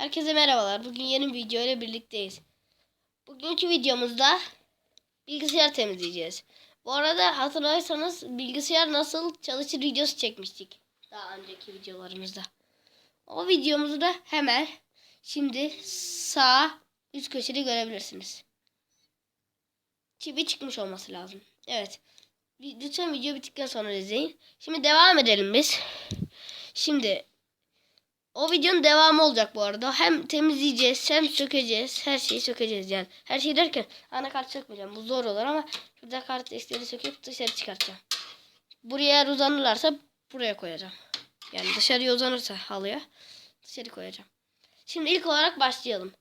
Herkese merhabalar. Bugün yeni bir video ile birlikteyiz. Bugünkü videomuzda bilgisayar temizleyeceğiz. Bu arada hatırlarsanız bilgisayar nasıl çalışır videosu çekmiştik. Daha önceki videolarımızda. O videomuzu da hemen şimdi sağ üst köşede görebilirsiniz. Çivi çıkmış olması lazım. Evet. Lütfen video bittikten sonra izleyin. Şimdi devam edelim biz. Şimdi o videonun devamı olacak bu arada. Hem temizleyeceğiz hem sökeceğiz. Her şeyi sökeceğiz yani. Her şey derken anakart sökmeyeceğim. Bu zor olur ama şurada kart desteğini söküp dışarı çıkartacağım. Buraya eğer uzanırlarsa buraya koyacağım. Yani dışarıya uzanırsa halıya dışarı koyacağım. Şimdi ilk olarak başlayalım.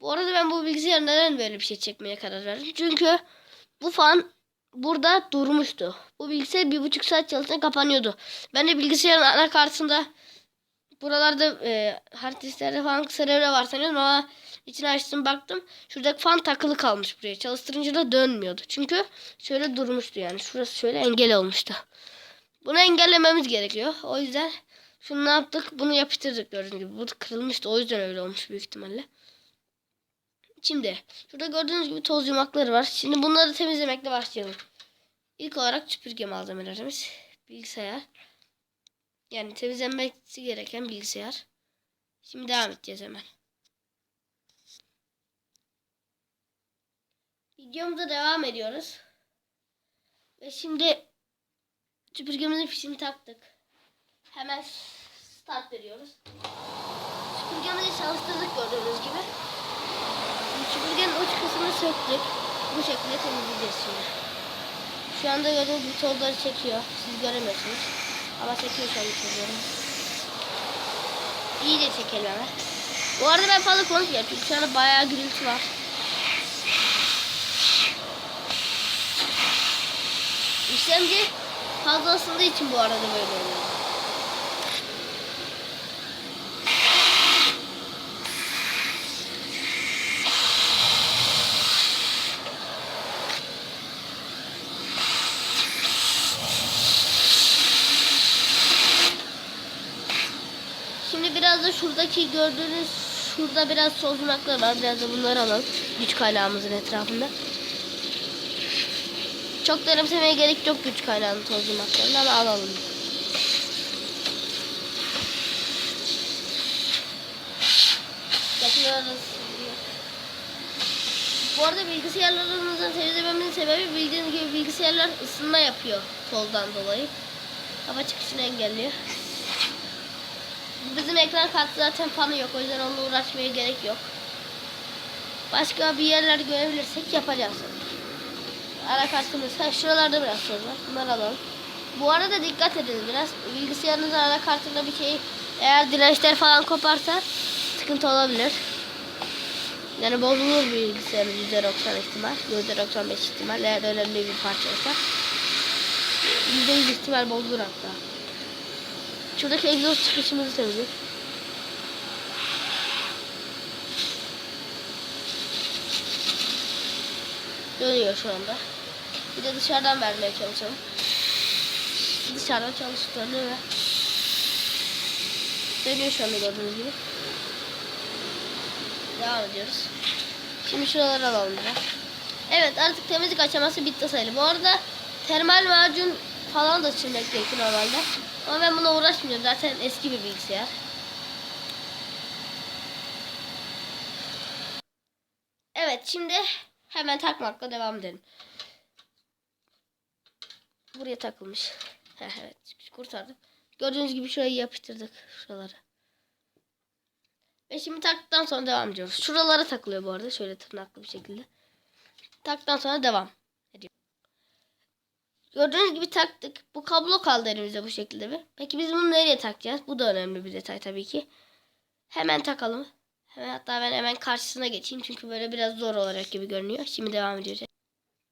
Bu arada ben bu bilgisayar neden böyle bir şey çekmeye karar verdim? Çünkü bu fan burada durmuştu. Bu bilgisayar bir buçuk saat çalışınca kapanıyordu. Ben de bilgisayarın anakartında buralarda e, hard disklerde falan kısa var sanıyorum ama içine açtım baktım. Şuradaki fan takılı kalmış buraya. Çalıştırınca da dönmüyordu. Çünkü şöyle durmuştu yani. Şurası şöyle engel olmuştu. Bunu engellememiz gerekiyor. O yüzden şunu ne yaptık? Bunu yapıştırdık gördüğünüz gibi. Bu kırılmıştı. O yüzden öyle olmuş büyük ihtimalle. Şimdi şurada gördüğünüz gibi toz yumakları var. Şimdi bunları temizlemekle başlayalım. İlk olarak süpürge malzemelerimiz. Bilgisayar. Yani temizlenmesi gereken bilgisayar. Şimdi devam edeceğiz hemen. Videomuza devam ediyoruz. Ve şimdi süpürgemizin fişini taktık. Hemen start veriyoruz. Süpürgemizi çalıştırdık gördüğünüz gibi. Süpürgenin uç kısmını söktük. Bu şekilde temizleyeceğiz şimdi. Şu anda gördüğünüz gibi tozları çekiyor. Siz göremiyorsunuz. Ama çekiyor şu an çekiyorum. İyi de çekelim hemen. Bu arada ben fazla konuşmuyorum çünkü şu anda bayağı gürültü var. İşlemci fazla ısındığı için bu arada böyle oluyor. Şimdi biraz da şuradaki gördüğünüz şurada biraz sozunaklar var. Biraz da bunları alalım. Güç kaynağımızın etrafında. Çok da önemsemeye gerek yok güç kaynağının tozunaklarını ama alalım. Bu arada bilgisayarlarımızın temizlememizin sebebi bildiğiniz gibi bilgisayarlar ısınma yapıyor tozdan dolayı. Hava çıkışını engelliyor. Bizim ekran kartı zaten fanı yok. O yüzden onunla uğraşmaya gerek yok. Başka bir yerler görebilirsek yapacağız. Anakartımız. Ha, şuralarda biraz toz var. Bunları alalım. Bu arada dikkat edin biraz. Bilgisayarınızın anakartında bir şey eğer dirençler falan koparsa sıkıntı olabilir. Yani bozulur bilgisayarın %90 ihtimal. %95 ihtimal. Eğer önemli bir parça olsa. %100 ihtimal bozulur hatta. Şuradaki egzoz çıkışımızı temizle. Dönüyor şu anda. Bir de dışarıdan vermeye çalışalım. Dışarıdan çalıştığını ve dönüyor şu anda gördüğünüz gibi. Devam ediyoruz. Şimdi şuraları alalım biraz. Evet artık temizlik aşaması bitti sayılır. Bu arada termal macun falan da sürmek gerekiyor normalde. Ama ben buna uğraşmıyorum. Zaten eski bir bilgisayar. Evet şimdi hemen takmakla devam edelim. Buraya takılmış. Evet kurtardık. Gördüğünüz gibi şurayı yapıştırdık. Şuraları. Ve şimdi taktıktan sonra devam ediyoruz. Şuralara takılıyor bu arada. Şöyle tırnaklı bir şekilde. Taktıktan sonra devam. Gördüğünüz gibi taktık. Bu kablo kaldı elimizde bu şekilde bir. Peki biz bunu nereye takacağız? Bu da önemli bir detay tabii ki. Hemen takalım. Hemen hatta ben hemen karşısına geçeyim. Çünkü böyle biraz zor olacak gibi görünüyor. Şimdi devam ediyoruz.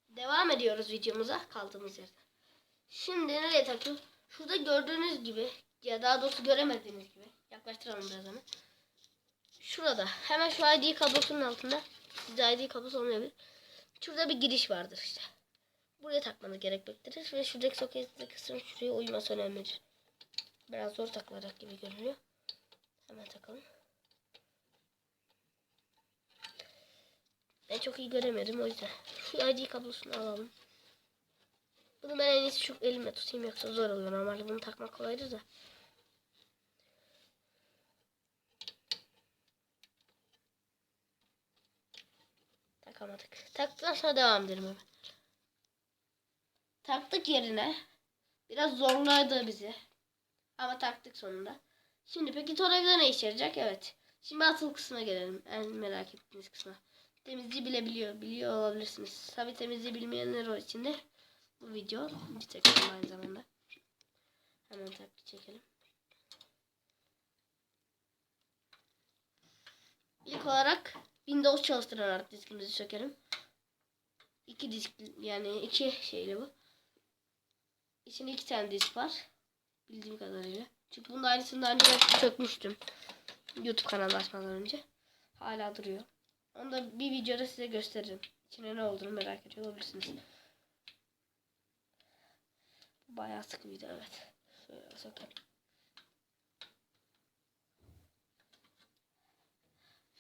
Devam ediyoruz videomuza kaldığımız yerden. Şimdi nereye takıyoruz? Şurada gördüğünüz gibi ya daha doğrusu göremediğiniz gibi. Yaklaştıralım biraz hemen. Şurada hemen şu ID kablosunun altında. Sizde ID kablosu olmayabilir. Şurada bir giriş vardır işte buraya takmanız gerekmektedir. Ve şuradaki soketli kısmı şuraya uyması önemlidir. Biraz zor takılacak gibi görünüyor. Hemen takalım. çok iyi göremedim o yüzden. Şu ID kablosunu alalım. Bunu ben en iyisi şu elimle tutayım yoksa zor oluyor. Normalde bunu takmak kolaydır da. Takamadık. Taktıktan sonra devam edelim hemen. Taktık yerine. Biraz zorladı bizi. Ama taktık sonunda. Şimdi peki tornavida ne işe yarayacak? Evet. Şimdi asıl kısmına gelelim. En merak ettiğiniz kısma. Temizliği bilebiliyor. Biliyor olabilirsiniz. Tabi temizliği bilmeyenler o için de bu video bir çekelim aynı zamanda. Hemen takip çekelim. İlk olarak Windows çalıştıran hard diskimizi sökerim. İki disk yani iki şeyle bu. İçinde iki tane disk var. Bildiğim kadarıyla. Çünkü bunun aynısını daha önce ben sökmüştüm. YouTube kanalı açmadan önce. Hala duruyor. Onu da bir videoda size gösteririm. İçine ne olduğunu merak ediyor olabilirsiniz. Bayağı sıkı video evet. Şöyle.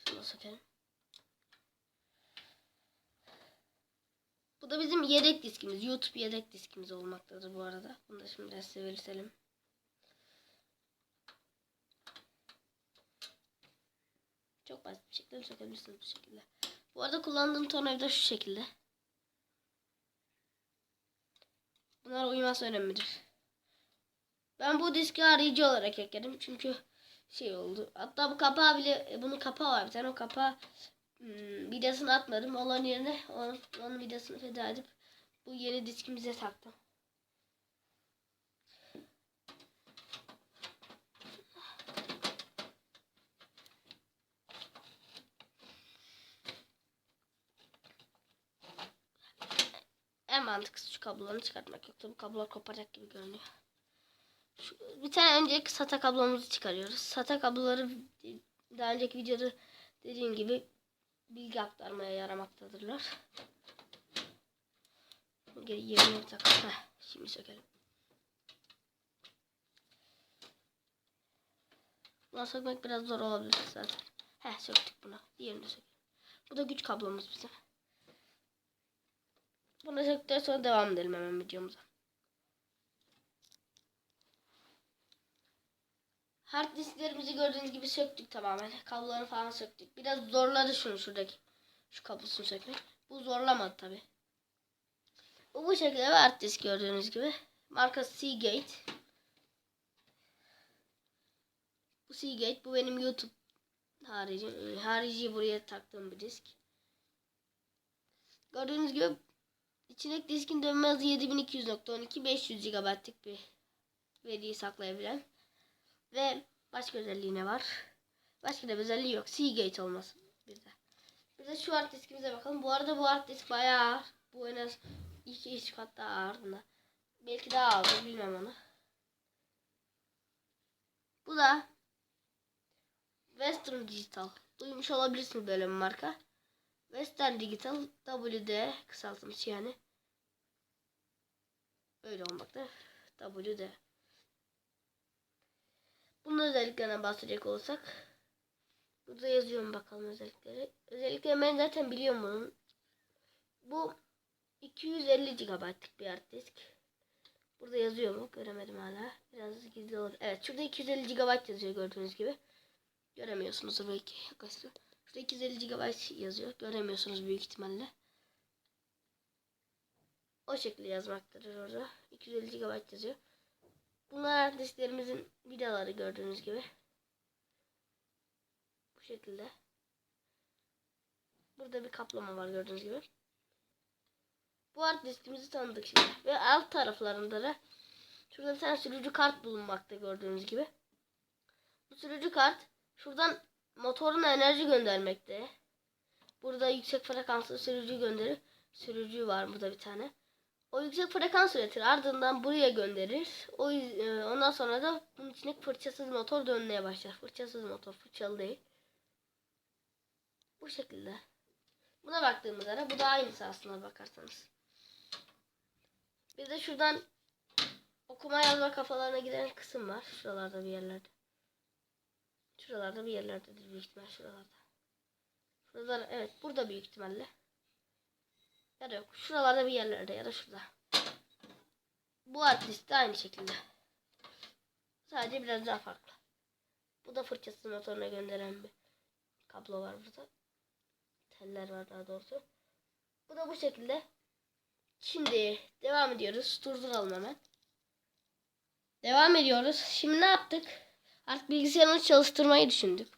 Şunu sokalım. Bu da bizim yedek diskimiz. YouTube yedek diskimiz olmaktadır bu arada. Bunu da şimdi size belirtelim. Çok basit bir şekilde sökebilirsiniz bu şekilde. Bu arada kullandığım tornavida şu şekilde. Bunlar uyuması önemlidir. Ben bu diski arayıcı olarak ekledim. Çünkü şey oldu. Hatta bu kapağı bile bunun kapağı var bir tane o kapağı hmm, vidasını atmadım. Onun yerine onun, onun vidasını feda edip bu yeni diskimize taktım. En mantıklısı şu kabloları çıkartmak. Yoksa bu kablolar kopacak gibi görünüyor. Şu, bir tane önceki SATA kablomuzu çıkarıyoruz. SATA kabloları daha önceki videoda dediğim gibi bilgi aktarmaya yaramaktadırlar. Geri yerine takalım. Şimdi sökelim. Bunu sökmek biraz zor olabilir zaten. Heh söktük bunu. Diğerini sökelim. Bu da güç kablomuz bizim. Bunu söktükten sonra devam edelim hemen videomuza. Hard disklerimizi gördüğünüz gibi söktük tamamen. Kabloları falan söktük. Biraz zorladı şunu şuradaki. Şu kablosunu sökmek. Bu zorlamadı tabi. Bu bu şekilde bir hard disk gördüğünüz gibi. Markası Seagate. Bu Seagate. Bu benim YouTube harici. Harici buraya taktığım bir disk. Gördüğünüz gibi içindeki diskin dönme hızı 7200.12 500 GB'lık bir veriyi saklayabilen. Ve başka özelliği ne var? Başka da özelliği yok. Seagate olması bir de. Bir de şu hard diskimize bakalım. Bu arada bu hard disk bayağı ağır. Bu en az 2-3 kat daha ağır bunda. Belki daha ağır bilmem onu. Bu da Western Digital. Duymuş olabilirsiniz böyle bir marka. Western Digital WD kısaltılmış yani. Öyle olmakta. WD. Bunun özelliklerine bahsedecek olursak. Burada yazıyorum bakalım özellikleri. Özellikle ben zaten biliyorum bunun. Bu 250 GB'lık bir hard disk. Burada yazıyor mu? Göremedim hala. Biraz gizli olur. Evet şurada 250 GB yazıyor gördüğünüz gibi. Göremiyorsunuz belki. Yaklaştım. Şurada 250 GB yazıyor. Göremiyorsunuz büyük ihtimalle. O şekilde yazmaktadır orada. 250 GB yazıyor. Bunlar disklerimizin vidaları gördüğünüz gibi. Bu şekilde. Burada bir kaplama var gördüğünüz gibi. Bu diskimizi tanıdık şimdi. Ve alt taraflarında da şurada bir tane sürücü kart bulunmakta gördüğünüz gibi. Bu sürücü kart şuradan motoruna enerji göndermekte. Burada yüksek frekanslı sürücü gönderir. Sürücü var burada bir tane. O yüksek frekans üretir. Ardından buraya gönderir. O e, ondan sonra da bunun içine fırçasız motor dönmeye başlar. Fırçasız motor, fırçalı değil. Bu şekilde. Buna baktığımızda bu da aynısı aslında bakarsanız. Bir de şuradan okuma yazma kafalarına giden kısım var. Şuralarda bir yerlerde. Şuralarda bir yerlerdedir büyük ihtimal şuralarda. Şuralar evet burada büyük ihtimalle. Ya da yok. Şuralarda bir yerlerde ya da şurada. Bu hard disk de aynı şekilde. Sadece biraz daha farklı. Bu da fırçası motoruna gönderen bir kablo var burada. Teller var daha doğrusu. Bu da bu şekilde. Şimdi devam ediyoruz. Durduralım hemen. Devam ediyoruz. Şimdi ne yaptık? Artık bilgisayarımızı çalıştırmayı düşündük.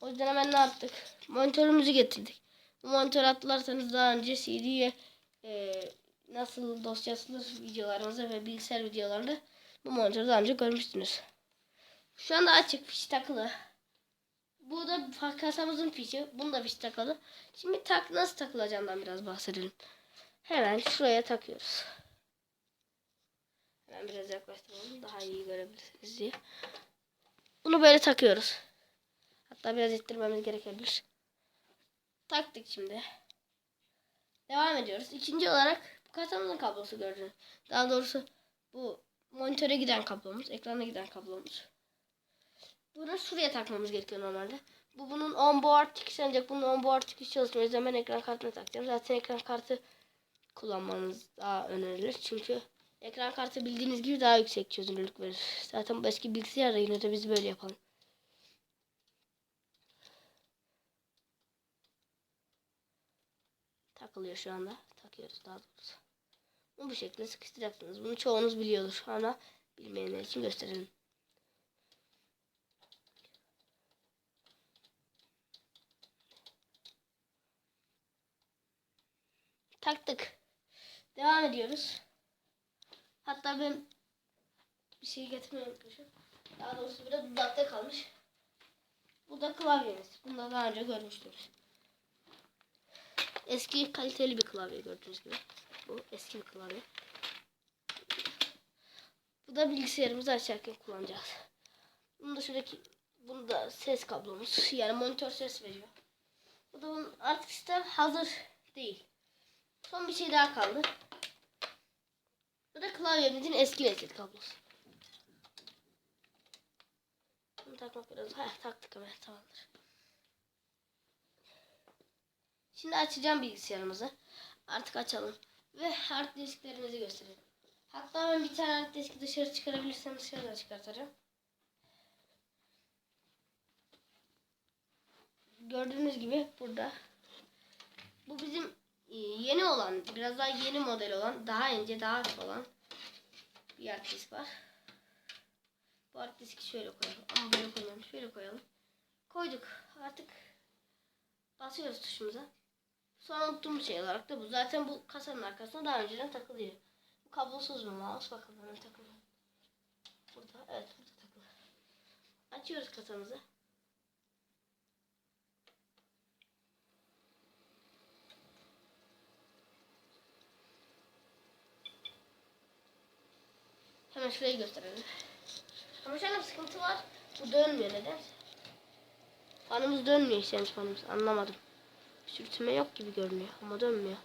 O yüzden hemen ne yaptık? Monitörümüzü getirdik. Monitör hatırlarsanız daha önce CD'ye e, nasıl dosyasılır videolarımızda ve bilgisayar videolarında bu monitörü daha önce görmüştünüz. Şu anda açık fiş takılı. Bu da kasamızın fişi. Bunun da fiş takılı. Şimdi tak nasıl takılacağından biraz bahsedelim. Hemen şuraya takıyoruz. Hemen biraz yaklaştıralım daha iyi görebilirsiniz diye. Bunu böyle takıyoruz. Hatta biraz ittirmemiz gerekebilir. Taktık şimdi. Devam ediyoruz. İkinci olarak bu kasamızın kablosu gördüğünüz. Daha doğrusu bu monitöre giden kablomuz, ekrana giden kablomuz. Bunu şuraya takmamız gerekiyor normalde. Bu bunun onboard çıkışı ancak bunun onboard çıkışı çalışmıyor. Hemen ekran kartına takacağım. Zaten ekran kartı kullanmanız daha önerilir. Çünkü ekran kartı bildiğiniz gibi daha yüksek çözünürlük verir. Zaten bu eski bilgisayarda yine de biz böyle yapalım. Takılıyor şu anda. Takıyoruz daha doğrusu. Bunu bu şekilde sıkıştıracaksınız. Bunu çoğunuz biliyordur ama bilmeyenler için gösterelim. Taktık. Devam ediyoruz. Hatta ben bir şey getirmeyi unutmuşum. Daha doğrusu biraz dudakta kalmış. Bu da klavyemiz. Bunu da daha önce görmüştünüz. Eski kaliteli bir klavye gördüğünüz gibi. Bu eski bir klavye. Bu da bilgisayarımızı açarken kullanacağız. Bunu da şuradaki bunu da ses kablomuz. Yani monitör ses veriyor. Bu da bunun artık sistem hazır değil. Son bir şey daha kaldı. Bu da klavyemizin eski nesil kablosu. Bunu takmak biraz. Heh, taktık hemen tamamdır. Şimdi açacağım bilgisayarımızı. Artık açalım. Ve hard disklerimizi gösterelim. Hatta ben bir tane hard diski dışarı çıkarabilirsem dışarı da çıkartacağım. Gördüğünüz gibi burada. Bu bizim e, yeni olan, biraz daha yeni model olan, daha ince, daha hafif olan bir hard disk var. Bu hard diski şöyle koyalım. Ama böyle koyalım. Şöyle koyalım. Koyduk. Artık basıyoruz tuşumuza. Sonra unuttuğumuz şey olarak da bu. Zaten bu kasanın arkasına daha önceden takılıyor. Bu kablosuz mu mouse? Bakalım hemen takılı. Burada. Evet burada takılı. Açıyoruz kasamızı. Hemen şurayı gösterelim. Ama şöyle bir sıkıntı var. Bu dönmüyor neden? Fanımız dönmüyor işlemci fanımız. Anlamadım. Sürtünme yok gibi görünüyor ama dönmüyor.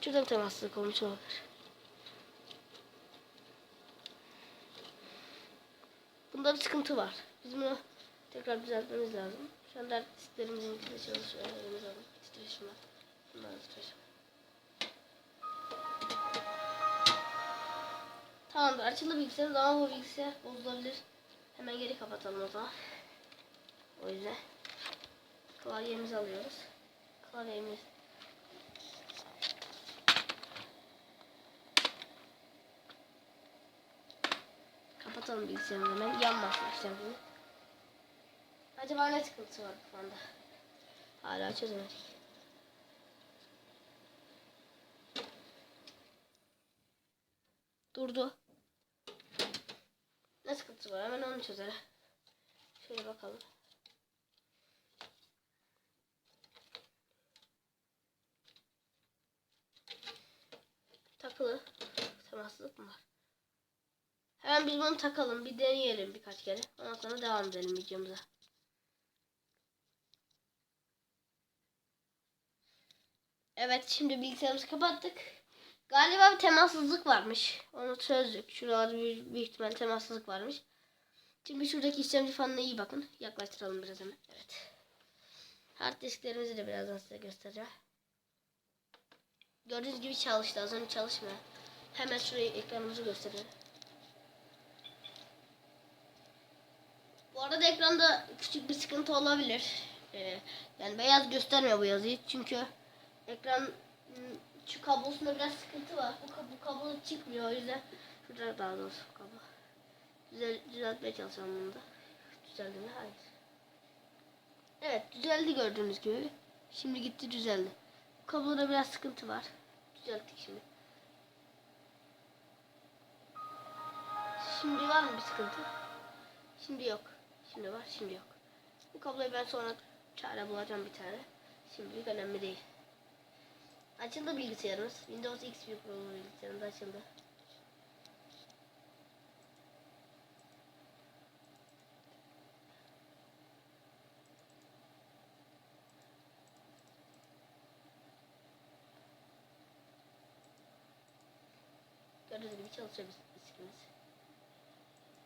Şurada bir temassızlık olmuş olabilir. Bunda bir sıkıntı var. Biz bunu tekrar düzeltmemiz lazım. Şu anda disklerimizin içinde çalışıyor. Elimiz alın. Titreşimler. Bunlar titreşim. Tamamdır. Açıldı bilgisayarımız ama bu bilgisayar bozulabilir. Hemen geri kapatalım o zaman. O yüzden klavyemizi alıyoruz. Klavyemiz Kapatalım bilgisayarımızı hemen. Yanmasın işlemci. Acaba ne sıkıntısı var bu anda? Hala çözemedik. Durdu. Ne sıkıntısı var? Hemen onu çözelim. Şöyle bakalım. Takılı. Temassızlık mı var? Hemen biz bunu takalım. Bir deneyelim birkaç kere. Ondan sonra devam edelim videomuza. Evet şimdi bilgisayarımızı kapattık. Galiba bir temassızlık varmış. Onu çözdük. Şuralarda büyük, büyük ihtimal temassızlık varmış. Şimdi şuradaki işlemci fanına iyi bakın. Yaklaştıralım biraz hemen. Evet. Hard disklerimizi de birazdan size göstereceğim. Gördüğünüz gibi çalıştı. Az önce çalışmıyor. Hemen şurayı ekranımızı gösterelim. Bu arada ekranda küçük bir sıkıntı olabilir. Ee, yani beyaz göstermiyor bu yazıyı. Çünkü ekran ım, şu kablosunda biraz sıkıntı var. Bu, bu kablo çıkmıyor o yüzden. Şurada daha doğrusu kablo. Düzel, düzeltmeye çalışalım bunu da. Düzeldi mi? Hayır. Evet düzeldi gördüğünüz gibi. Şimdi gitti düzeldi. Kabloda biraz sıkıntı var. Düzelttik şimdi. Şimdi var mı bir sıkıntı? Şimdi yok. Şimdi var, şimdi yok. Bu kabloyu ben sonra çare bulacağım bir tane. Şimdilik önemli değil. Açıldı bilgisayarımız. Windows XP Pro bilgisayarımız açıldı. Gördüğünüz gibi çalışıyor diskimiz.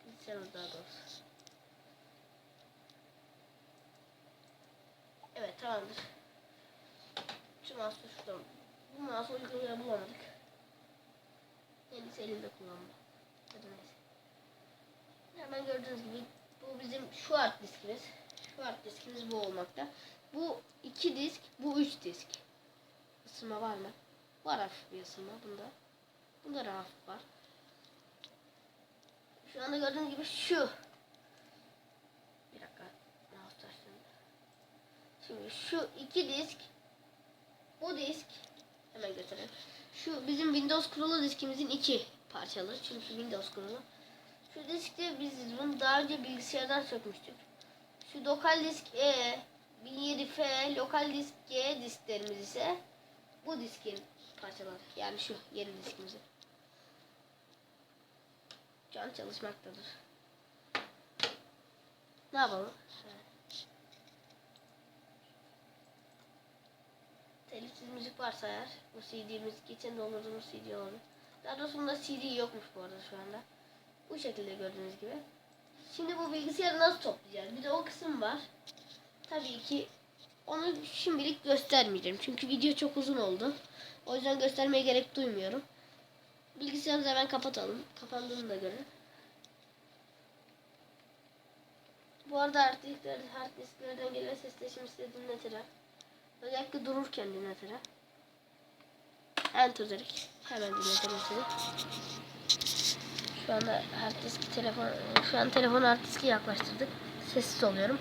Bilgisayarımız daha doğrusu. Evet tamamdır. Şu mouse'u şuradan. Bu mouse'u yer bulamadık. En iyisi elimde kullanma. Ya da neyse. Hemen gördüğünüz gibi bu bizim şu hard diskimiz. Şu hard diskimiz bu olmakta. Bu iki disk, bu üç disk. Isınma var mı? Var hafif bir ısınma bunda. Bunda da hafif var. Şu anda gördüğünüz gibi şu. Bir dakika. Şimdi şu iki disk. Bu disk. Hemen götürelim. Şu bizim Windows kurulu diskimizin iki parçalı. Çünkü Windows kurulu. Şu diskte biz bunu daha önce bilgisayardan sökmüştük. Şu lokal disk E, 1007F, lokal disk G disklerimiz ise bu diskin parçaları. Yani şu yeni diskimizin. Şu an çalışmaktadır. Ne yapalım? Telifsiz müzik varsa eğer bu CD'miz geçen doldurduğumuz CD olabilir. Daha doğrusu bunda CD yokmuş bu arada şu anda. Bu şekilde gördüğünüz gibi. Şimdi bu bilgisayarı nasıl toplayacağız? Bir de o kısım var. Tabii ki onu şimdilik göstermeyeceğim. Çünkü video çok uzun oldu. O yüzden göstermeye gerek duymuyorum. Bilgisayarımızı hemen kapatalım. Kapandığını da görün. Bu arada diskler, hard disklerden gelen sesleri şimdi size dinletirim. Özellikle dururken dinletirim. Enter dedik. Hemen dinletelim size. Şu anda hard disk telefon şu an telefonu hard diski yaklaştırdık. Sessiz oluyorum.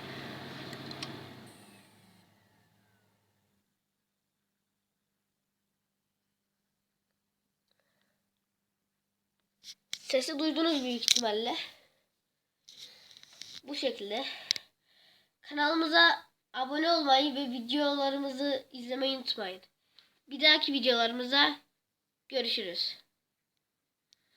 Sesi duydunuz büyük ihtimalle. Bu şekilde. Kanalımıza abone olmayı ve videolarımızı izlemeyi unutmayın. Bir dahaki videolarımıza görüşürüz.